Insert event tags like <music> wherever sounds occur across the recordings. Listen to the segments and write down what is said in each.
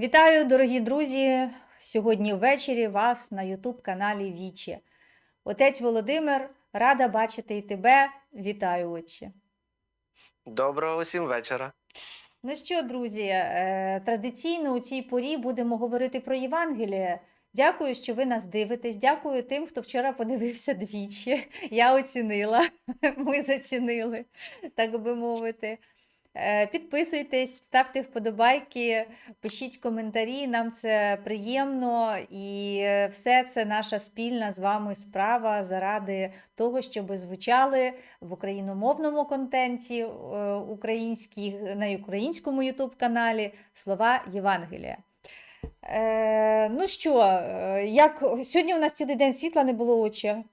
Вітаю, дорогі друзі! Сьогодні ввечері вас на Ютуб-каналі Вічі. Отець Володимир, рада бачити і тебе. Вітаю, отче. Доброго усім вечора. Ну що, друзі, е, традиційно у цій порі будемо говорити про Євангеліє. Дякую, що ви нас дивитесь. Дякую тим, хто вчора подивився двічі. <laughs> Я оцінила, <laughs> ми зацінили, так би мовити. Е, Підписуйтесь, ставте вподобайки, пишіть коментарі, нам це приємно, і е, все це наша спільна з вами справа заради того, щоб звучали в україномовному контенті е, на українському ютуб-каналі слова Євангелія. Е, ну що, е, як сьогодні у нас цілий день світла не було очі.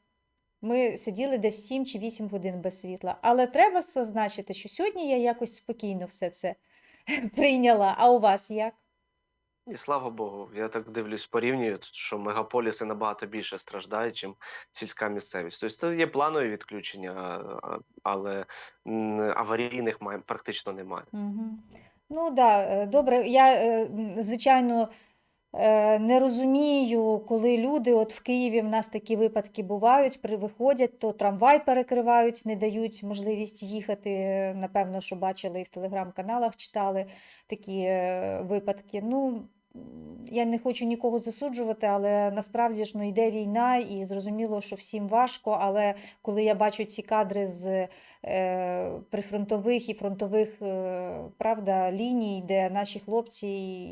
Ми сиділи десь 7 чи 8 годин без світла. Але треба зазначити, що сьогодні я якось спокійно все це <laughs> прийняла. А у вас як? І слава Богу, я так дивлюсь, порівнюю, що мегаполіси набагато більше страждають, ніж сільська місцевість. Тобто це є планові відключення, але аварійних практично немає. Угу. Ну да, добре. Я, е, звичайно, е, не розумію, коли люди, от в Києві в нас такі випадки бувають, виходять, то трамвай перекривають, не дають можливість їхати. Напевно, що бачили і в телеграм-каналах читали такі е, випадки. Ну, я не хочу нікого засуджувати, але насправді ж ну, йде війна, і зрозуміло, що всім важко. Але коли я бачу ці кадри з е, прифронтових і фронтових е, правда, ліній, де наші хлопці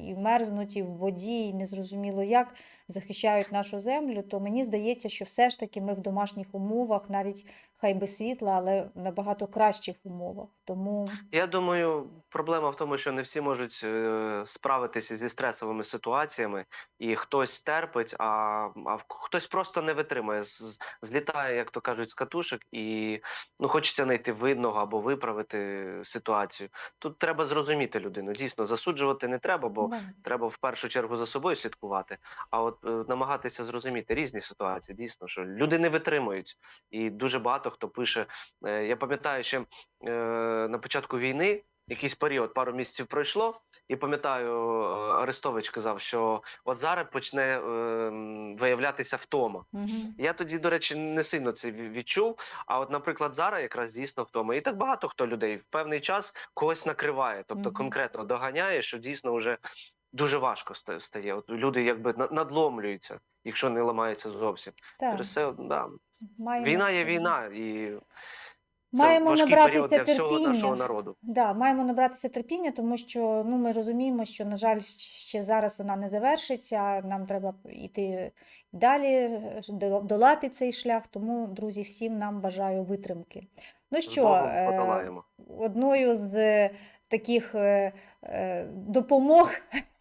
і мерзнуть, і в воді, і незрозуміло як захищають нашу землю, то мені здається, що все ж таки ми в домашніх умовах, навіть хай без світла, але в набагато кращих умовах. Тому Я думаю, проблема в тому, що не всі можуть е, справитися зі стресовими ситуаціями, і хтось терпить, а, а хтось просто не витримує, злітає, як то кажуть, з катушок, і ну хочеться знайти винного або виправити ситуацію. Тут треба зрозуміти людину. Дійсно, засуджувати не треба, бо треба в першу чергу за собою слідкувати, а от намагатися зрозуміти різні ситуації. Дійсно, що люди не витримують, і дуже багато хто пише. Е, я пам'ятаю, ще е, на початку війни. Якийсь період, пару місяців пройшло, і пам'ятаю, е, Арестович казав, що от зараз почне е, виявлятися втома. Угу. Я тоді, до речі, не сильно це відчув. А от, наприклад, зараз якраз дійсно втома. І так багато хто людей в певний час когось накриває, тобто Мгм. конкретно доганяє, що дійсно вже дуже важко стає. От люди якби надломлюються, якщо не ламаються зовсім. Так, це, да. маємо Війна є війна, і це Маємо набратися для всього нашого народу. Да, маємо набратися терпіння, тому що ну, ми розуміємо, що, на жаль, ще зараз вона не завершиться. Нам треба йти далі, долати цей шлях. Тому, друзі, всім нам бажаю витримки. Ну що, Богом е, одною з таких е, е, допомог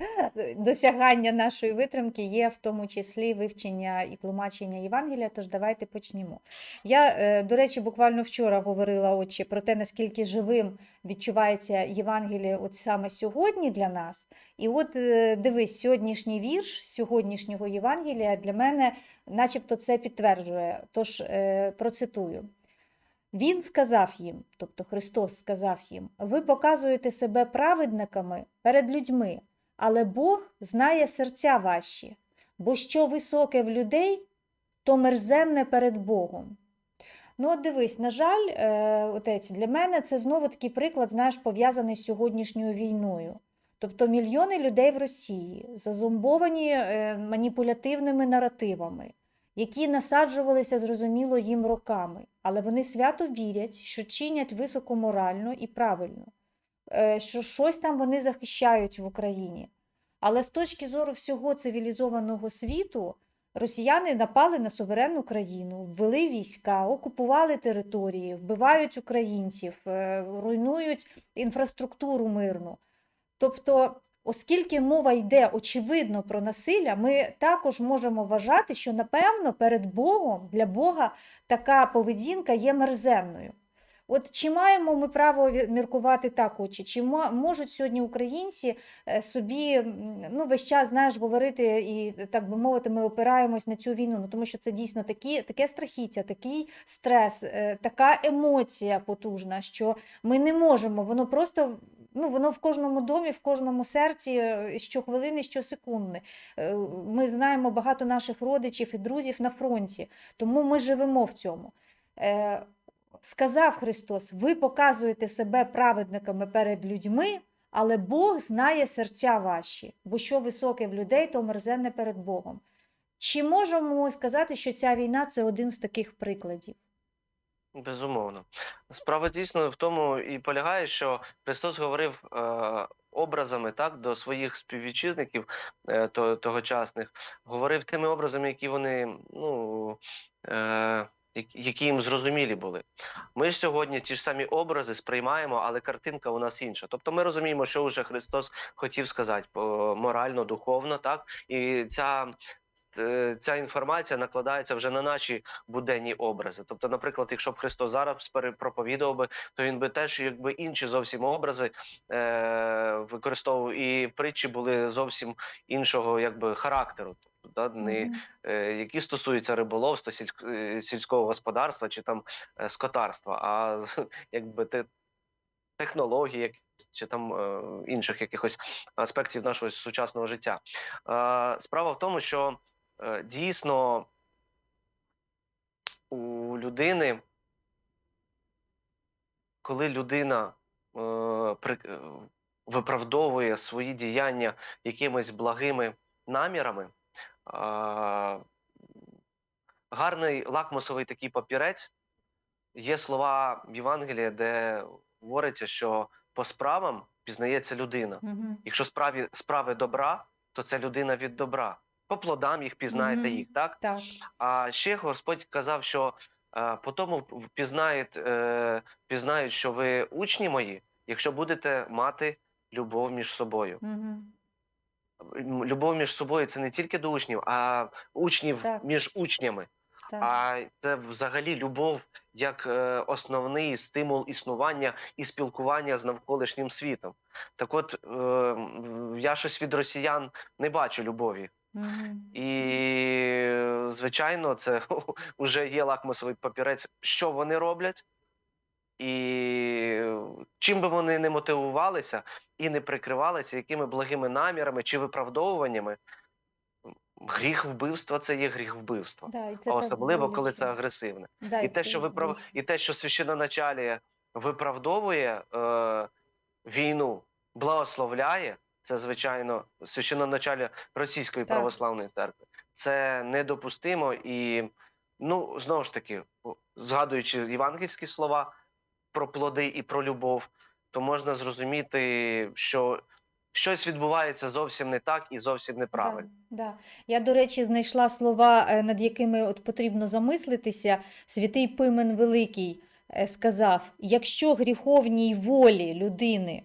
<laughs> досягання нашої витримки є в тому числі вивчення і тлумачення Євангелія. Тож давайте почнімо. Я, е, до речі, буквально вчора говорила отче про те, наскільки живим відчувається Євангеліє от саме сьогодні для нас. І от дивись, сьогоднішній вірш сьогоднішнього Євангелія для мене, начебто, це підтверджує. Тож процитую. Він сказав їм, тобто Христос сказав їм: Ви показуєте себе праведниками перед людьми, але Бог знає серця ваші, бо що високе в людей, то мерзенне перед Богом. Ну, от дивись, на жаль, е, отець, для мене це знову такий приклад, знаєш, пов'язаний з сьогоднішньою війною. Тобто мільйони людей в Росії зазомбовані е, маніпулятивними наративами, які насаджувалися, зрозуміло, їм роками, але вони свято вірять, що чинять високоморально і правильно, е, що щось там вони захищають в Україні. Але з точки зору всього цивілізованого світу, росіяни напали на суверенну країну, ввели війська, окупували території, вбивають українців, е, руйнують інфраструктуру мирну. Тобто, оскільки мова йде очевидно про насилля, ми також можемо вважати, що напевно перед Богом для Бога така поведінка є мерзенною. От чи маємо ми право міркувати так очі? Чи можуть сьогодні українці е, собі ну, весь час знаєш, говорити і так би мовити, ми опираємось на цю війну? Ну тому що це дійсно такі, таке страхіття, такий стрес, е, така емоція потужна, що ми не можемо. Воно просто ну, воно в кожному домі, в кожному серці е, щохвилини, щосекунди. Е, Ми знаємо багато наших родичів і друзів на фронті, тому ми живемо в цьому. Е, Сказав Христос: ви показуєте себе праведниками перед людьми, але Бог знає серця ваші, бо що високе в людей, то мерзенне перед Богом. Чи можемо ми сказати, що ця війна це один з таких прикладів? Безумовно. Справа дійсно в тому і полягає, що Христос говорив е, образами так до своїх співвітчизників е, то, тогочасних, говорив тими образами, які вони ну, е, які- їм зрозумілі були. Ми ж сьогодні ті ж самі образи сприймаємо, але картинка у нас інша. Тобто ми розуміємо, що вже Христос хотів сказати по- морально, духовно, так і ця. Е, Ця інформація накладається вже на наші буденні образи. Тобто, наприклад, якщо б Христос зараз проповідував би, то він би теж якби інші зовсім образи е, використовував, і притчі були зовсім іншого якби характеру. Тобто, да, не е, які стосуються риболовства, сільськ- е, сільського господарства чи там е, скотарства, а <laughs> якби те, технології, як- чи там е, інших якихось аспектів нашого сучасного життя. Е, Справа в тому, що дійсно у людини, коли людина е, е, виправдовує свої діяння якимись благими намірами, гарний лакмусовий такий папірець. Є слова в Євангелії, де говориться, що по справам пізнається людина. Мгм. Якщо справі, справи добра, то це людина від добра. По плодам їх пізнаєте їх, так? Так. А ще Господь казав, що е, по тому пізнають, е, пізнають, що ви учні мої, якщо будете мати любов між собою. М, Любов між собою це не тільки до учнів, а учнів Так. між учнями. Так. А це взагалі любов як е, основний стимул існування і спілкування з навколишнім світом. Так от е, я щось від росіян не бачу любові. І, звичайно, це <laughs> вже є лакмусовий папірець, що вони роблять, і чим би вони не мотивувалися і не прикривалися, якими благими намірами чи виправдовуваннями. Гріх вбивства це є гріх вбивства. Да, і це особливо, коли це агресивне. Да, І те, це що виправ... і те, що священноначаліє виправдовує е... війну, благословляє, це звичайно священноначаліє Російської Так. православної церкви. Це недопустимо і ну знову ж таки, згадуючи євангельські слова про плоди і про любов, то можна зрозуміти, що щось відбувається зовсім не так і зовсім неправильно. Да, да. Я, до речі, знайшла слова, е, над якими от потрібно замислитися. Святий Пимен Великий е, сказав: якщо гріховній волі людини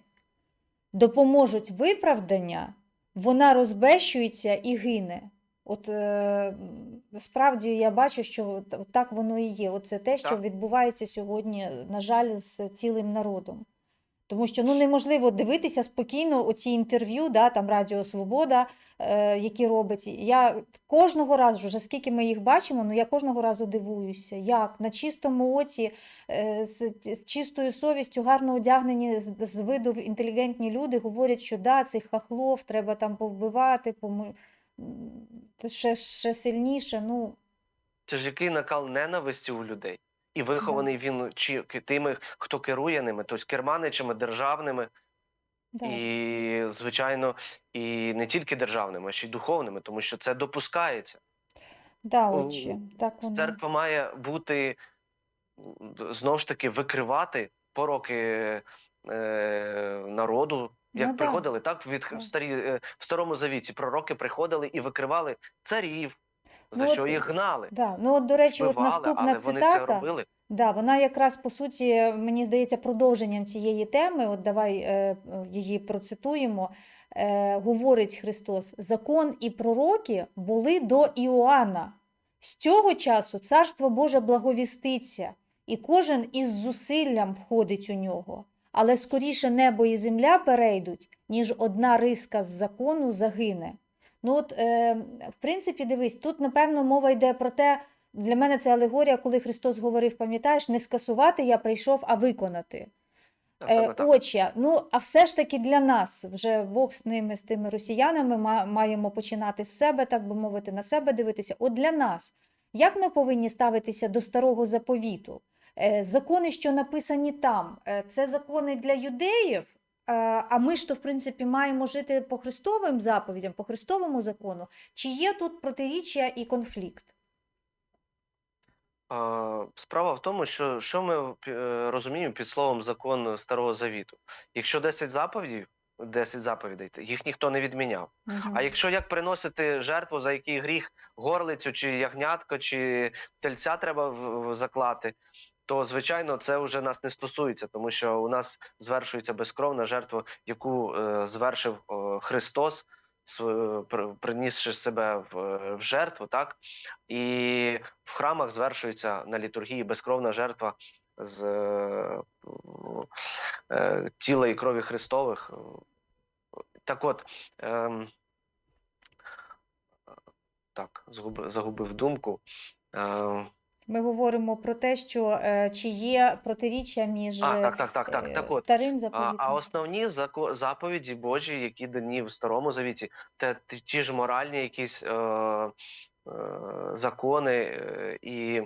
допоможуть виправдання, вона розбещується і гине. От е, справді я бачу, що так воно і є. Оце те, що Так. відбувається сьогодні, на жаль, з цілим народом. Тому що ну, неможливо дивитися спокійно оці інтерв'ю, да, там Радіо Свобода, е, які робить. Я кожного разу, вже скільки ми їх бачимо, ну я кожного разу дивуюся, як на чистому оці, е, з, з чистою совістю, гарно одягнені з, з виду інтелігентні люди говорять, що да, цих хахлов треба там повбивати, пому... ще, ще сильніше. Ну, Це ж який накал ненависті у людей. І вихований він чи тими, хто керує ними, тобто керманичами державними, да. і, звичайно, і не тільки державними, а ще й духовними, тому що це допускається. Да, отче, так воно. Церква має бути знову ж таки викривати пороки е, народу. Як Ну да. приходили, так від в старі е, в старому завіті пророки приходили і викривали царів, за Ну, що от, їх гнали, Да. Ну, от, до речі, от наступна цитата. Да, вона якраз по суті, мені здається, продовженням цієї теми. От давай е, її процитуємо. Е, говорить Христос: закон і пророки були до Іоанна. З цього часу царство Боже благовіститься, і кожен із зусиллям входить у нього. Але скоріше небо і земля перейдуть, ніж одна риска з закону загине. Ну от, е, в принципі, дивись, тут, напевно, мова йде про те, для мене це алегорія, коли Христос говорив, пам'ятаєш, не скасувати я прийшов, а виконати. Е. Отче, ну а все ж таки для нас, вже Бог з ними, з тими росіянами, маємо починати з себе, так би мовити, на себе дивитися. От для нас, як ми повинні ставитися до старого заповіту? Е, Закони, що написані там, е, це закони для юдеїв, а ми ж то, в принципі, маємо жити по Христовим заповідям, по Христовому закону. Чи є тут протиріччя і конфлікт? Справа в тому, що, що ми е, розуміємо під словом закон Старого Завіту. Якщо 10 заповідей, 10 заповідей, їх ніхто не відміняв. Мгм. А якщо як приносити жертву, за який гріх горлицю, чи ягнятко, чи тельця треба заклати, то звичайно це вже нас не стосується, тому що у нас звершується безкровна жертва, яку е, звершив е, Христос, принісши себе в, е, в жертву, так і в храмах звершується на літургії безкровна жертва з е, е, тіла і крові Христових. Так от. ем, так, загубив, загубив думку. Е, Ми говоримо про те, що е, чи є протиріччя між а, так, так, так, так. е, Так от. старим А, заповітом. а основні зако- заповіді Божі, які дані в Старому Завіті, те ті, ж моральні якісь е, е, закони е, і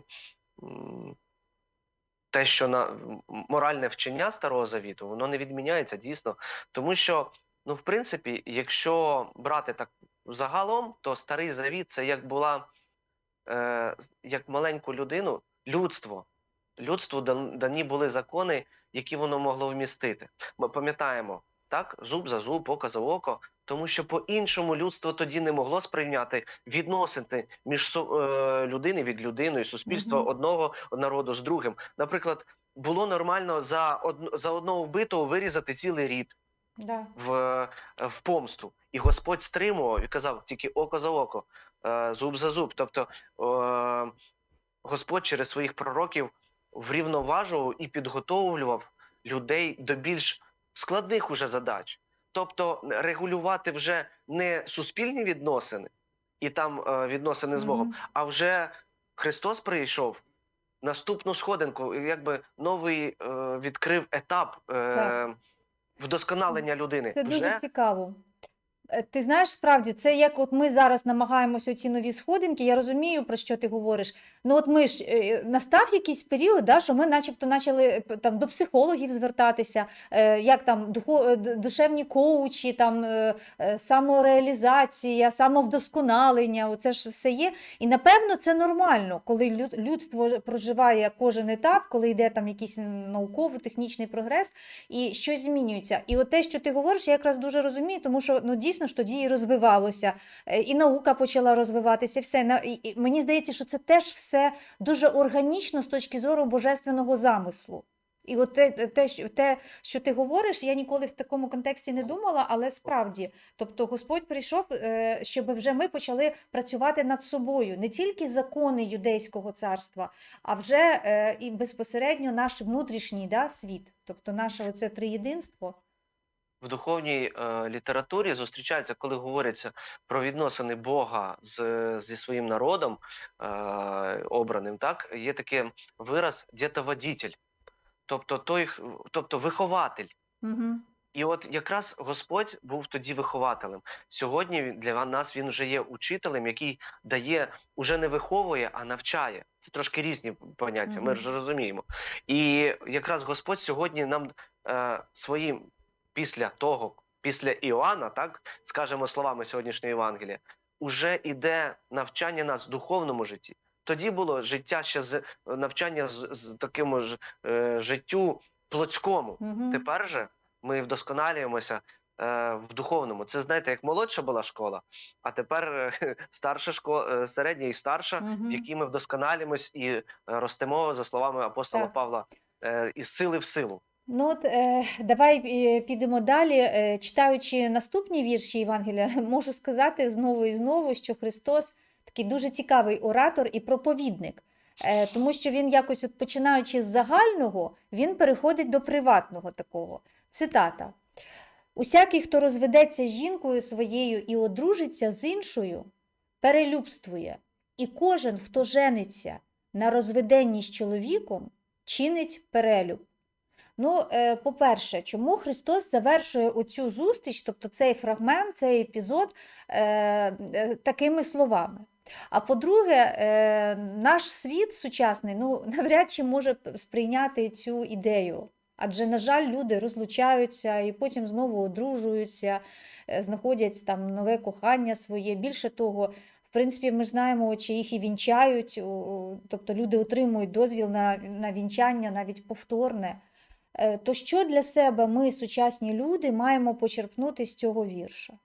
те, що на моральне вчення Старого Завіту, воно не відміняється дійсно. Тому що, ну, в принципі, якщо брати так загалом, то Старий Завіт це як була е, як маленьку людину, людство. Людству дан- дані були закони, які воно могло вмістити. Ми пам'ятаємо, так, зуб за зуб, око за око, тому що по-іншому людство тоді не могло сприйняти відносини між е, людини від людиною, суспільства Мгм. одного народу з другим. Наприклад, було нормально за од... за одного вбитого вирізати цілий рід Да. в, е, в помсту. І Господь стримував і казав тільки око за око, е, зуб за зуб. Тобто Господь через своїх пророків врівноважував і підготовлював людей до більш складних уже задач. Тобто регулювати вже не суспільні відносини і там е, відносини з Богом, Мгм. а вже Христос прийшов. Наступну сходинку, якби новий е, відкрив етап е, Так. Вдосконалення людини. Це вже дуже цікаво. Е, Ти знаєш, справді, це як от ми зараз намагаємося ці нові сходинки, я розумію, про що ти говориш. Ну от ми ж е, настав якийсь період, да, що ми начебто почали е, там, до психологів звертатися, як там душевні коучі, там, самореалізація, самовдосконалення, оце ж все є. І напевно це нормально, коли людство проживає кожен етап, коли йде там якийсь науково-технічний прогрес, і щось змінюється. І от те, що ти говориш, я якраз дуже розумію, тому що ну дійсно ж тоді і розвивалося, е, і наука почала розвиватися. Все і мені здається, що це теж все дуже органічно з точки зору божественного замислу. І от те, те, що- те, що ти говориш, я ніколи в такому контексті не думала, але справді, тобто Господь прийшов, е, щоб вже ми почали працювати над собою, не тільки закони юдейського царства, а вже е, і безпосередньо наш внутрішній да, світ, тобто наше оце триєдинство. В духовній е, літературі зустрічається, коли говориться про відносини Бога з, зі своїм народом е, обраним, так є такий вираз дєтоводітель, тобто той, тобто вихователь. Угу. І от якраз Господь був тоді вихователем. Сьогодні для нас він вже є учителем, який дає, уже не виховує, а навчає. Це трошки різні поняття. Ми ж розуміємо. І якраз Господь сьогодні нам е, своїм після того, після Іоанна, так скажемо словами сьогоднішньої Євангелія, уже іде навчання нас в духовному житті. Тоді було життя ще з навчання з, з таким ж е, життю плотському. Угу. Тепер же ми вдосконалюємося е, в духовному. Це знаєте, як молодша була школа, а тепер е, <laughs> старша школа, середня і старша, в якій ми вдосконалюємось і е, ростемо, за словами апостола Так. Павла, е, із сили в силу. Ну от е, давай е, підемо далі. Е, читаючи наступні вірші Євангелія, <laughs> можу сказати знову і знову, що Христос такий дуже цікавий оратор і проповідник. Тому що він якось, от починаючи з загального, він переходить до приватного такого. Цитата. Усякий, хто розведеться з жінкою своєю і одружиться з іншою, перелюбствує, і кожен, хто жениться на розведенні з чоловіком, чинить перелюб. Ну, е, по-перше, чому Христос завершує оцю зустріч, тобто цей фрагмент, цей епізод е, е, такими словами? А по-друге, наш світ сучасний ну, <laughs> навряд чи може сприйняти цю ідею. Адже, на жаль, люди розлучаються і потім знову одружуються, знаходять там нове кохання своє. Більше того, в принципі, ми знаємо, чи їх і вінчають, тобто люди отримують дозвіл на, на вінчання, навіть повторне. Е, То що для себе ми, сучасні люди, маємо почерпнути з цього вірша?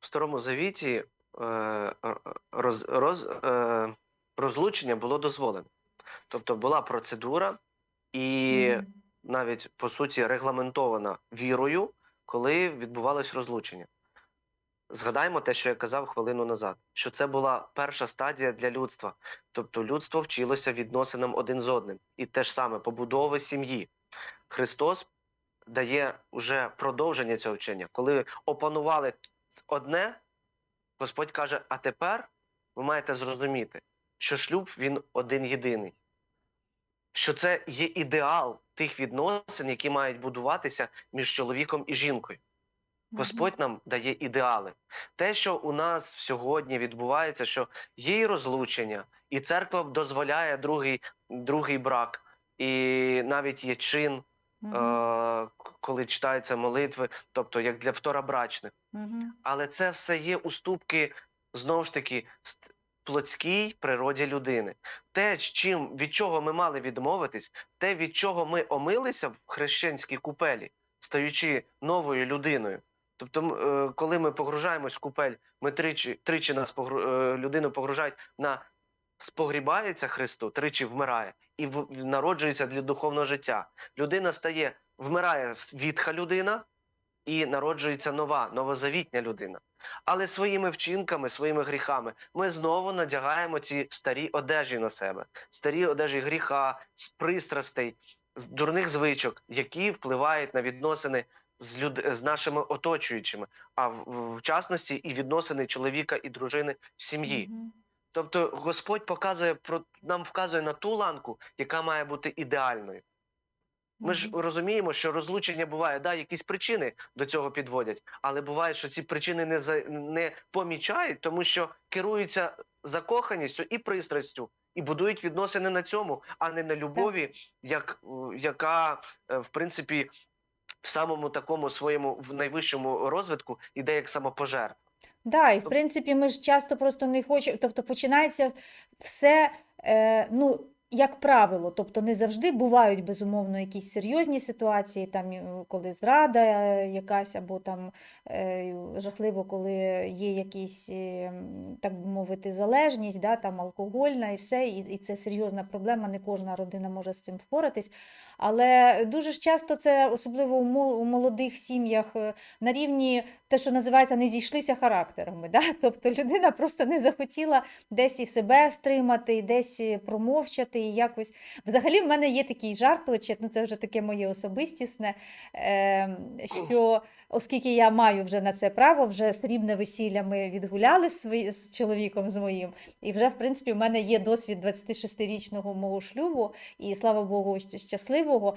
В Старому Завіті е, роз, роз, е, розлучення було дозволено. Тобто була процедура і Мгм. навіть по суті регламентована вірою, коли відбувалось розлучення. Згадаємо те, що я казав хвилину назад, що це була перша стадія для людства. Тобто людство вчилося відносинам один з одним. І те ж саме побудови сім'ї. Христос дає вже продовження цього вчення. Коли опанували одне, Господь каже: а тепер ви маєте зрозуміти, що шлюб він один єдиний. Що це є ідеал тих відносин, які мають будуватися між чоловіком і жінкою. Господь нам дає ідеали. Те, що у нас сьогодні відбувається, що є і розлучення, і церква дозволяє другий, другий брак, і навіть є чин, е- коли читаються молитви, тобто як для второбрачних. Мгм. Але це все є уступки знову ж таки плотській природі людини. Те, чим від чого ми мали відмовитись, те, від чого ми омилися в хрещенській купелі, стаючи новою людиною. Тобто, е, коли ми погружаємось в купель, ми тричі, тричі нас погру, е, людину погружають на спогрібається Христу, тричі вмирає і в, народжується для духовного життя. Людина стає, вмирає світха людина, і народжується нова, новозавітня людина. Але своїми вчинками, своїми гріхами ми знову надягаємо ці старі одежі на себе, старі одежі гріха, пристрастей, дурних звичок, які впливають на відносини з люд... з нашими оточуючими, а в, в частності і відносини чоловіка і дружини в сім'ї. Мгм. Тобто Господь показує про нам вказує на ту ланку, яка має бути ідеальною. Ми ж розуміємо, що розлучення буває, да, якісь причини до цього підводять, але буває, що ці причини не за не помічають, тому що керуються закоханістю і пристрастю, і будують відносини на цьому, а не на любові, як, яка е, в принципі в самому такому своєму в найвищому розвитку іде як самопожертва. Да, і в принципі ми ж часто просто не хочемо, тобто починається все, е, ну, як правило, тобто не завжди бувають безумовно якісь серйозні ситуації, там коли зрада е, якась, або там е, жахливо, коли є якісь, е, так би мовити, залежність, да, там алкогольна і все, і, і це серйозна проблема, не кожна родина може з цим впоратись. Але дуже ж часто це, особливо у мол- у молодих сім'ях, на рівні те, що називається, не зійшлися характерами. Да? <laughs> Тобто людина просто не захотіла десь і себе стримати, і десь промовчати, і якось. Взагалі, в мене є такий жарт, ну це вже таке моє особистісне, е, що оскільки я маю вже на це право, вже срібне весілля ми відгуляли свої- з чоловіком з моїм, і вже, в принципі, в мене є досвід 26-річного мого шлюбу, і слава Богу, щасливого.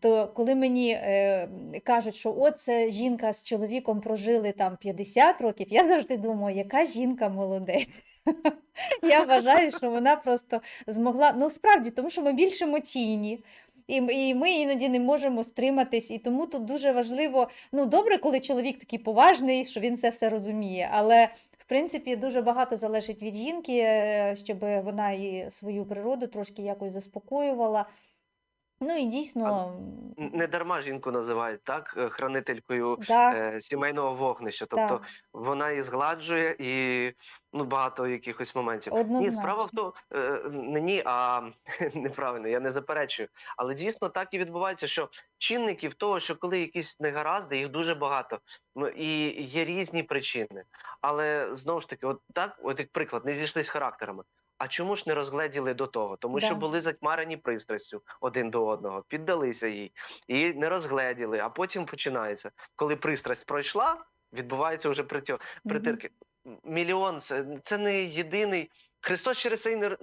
То коли мені е, кажуть, що от це жінка з чоловіком прожили там 50 років, я завжди думаю, яка жінка молодець. <laughs> Я вважаю, що вона просто змогла. Ну, справді, тому що ми більш емоційні. І, і ми іноді не можемо стриматись, і тому тут дуже важливо. Ну, добре, коли чоловік такий поважний, що він це все розуміє. Але в принципі дуже багато залежить від жінки, е, щоб вона і свою природу трошки якось заспокоювала. Ну і дійсно, Не дарма жінку називають так е, хранителькою так, е, сімейного вогнища. Тобто так, вона і згладжує, і ну багато якихось моментів. Ні, справа в тому, е, не ні, а <laughs> неправильно, я не заперечую. Але дійсно так і відбувається, що чинників того, що коли якісь негаразди, їх дуже багато. Ну і є різні причини. Але знову ж таки, от так, от як приклад, не зійшлись характерами. А чому ж не розгледіли до того? Тому що були затьмарені пристрастю один до одного, піддалися їй і не розгледіли. А потім починається, коли пристрасть пройшла, відбувається вже притьо... Мгм. притирки. Мільйон це, це не єдиний. Христос через це і не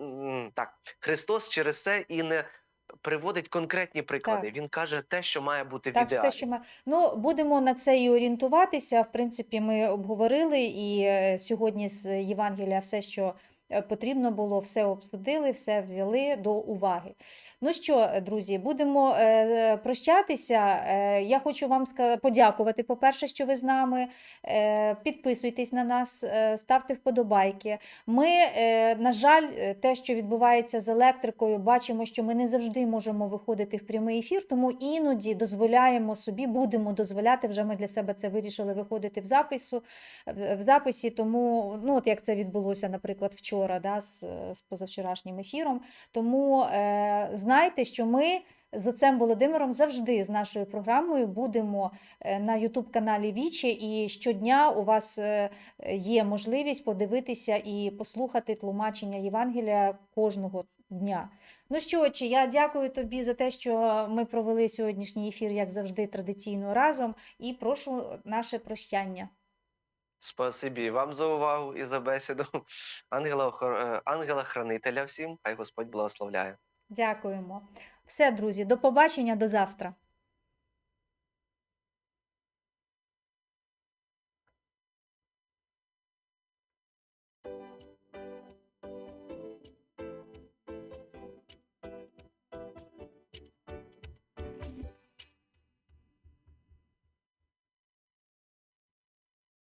так. Христос через це і не приводить конкретні приклади. Він каже те, що має бути в ідеалі. те, що ми... ну, будемо на це і орієнтуватися. В принципі, ми обговорили і е, сьогодні з Євангелія все, що потрібно було, все обсудили, все взяли до уваги. Ну що, е, друзі, будемо е, прощатися. Е, я хочу вам подякувати, по-перше, що ви з нами. Е, підписуйтесь на нас, е, ставте вподобайки. Ми, е, на жаль, е, те, що відбувається з електрикою, бачимо, що ми не завжди можемо виходити в прямий ефір, тому іноді дозволяємо собі, будемо дозволяти. Вже ми для себе це вирішили виходити в запису в записі. Тому, ну от як це відбулося, наприклад, вчора, да, з, з позавчорашнім ефіром. Тому е, знайте, що ми. З отцем Володимиром завжди з нашою програмою будемо е, на Ютуб каналі Вічі, і щодня у вас е, є можливість подивитися і послухати тлумачення Євангелія кожного дня. Ну що, отче, я дякую тобі за те, що ми провели сьогоднішній ефір, як завжди, традиційно разом, і прошу наше прощання. Спасибі вам за увагу і за бесіду. <laughs> Ангела, е, ангела хранителя всім, хай Господь благословляє. Дякуємо. Все, друзі, до побачення, до завтра.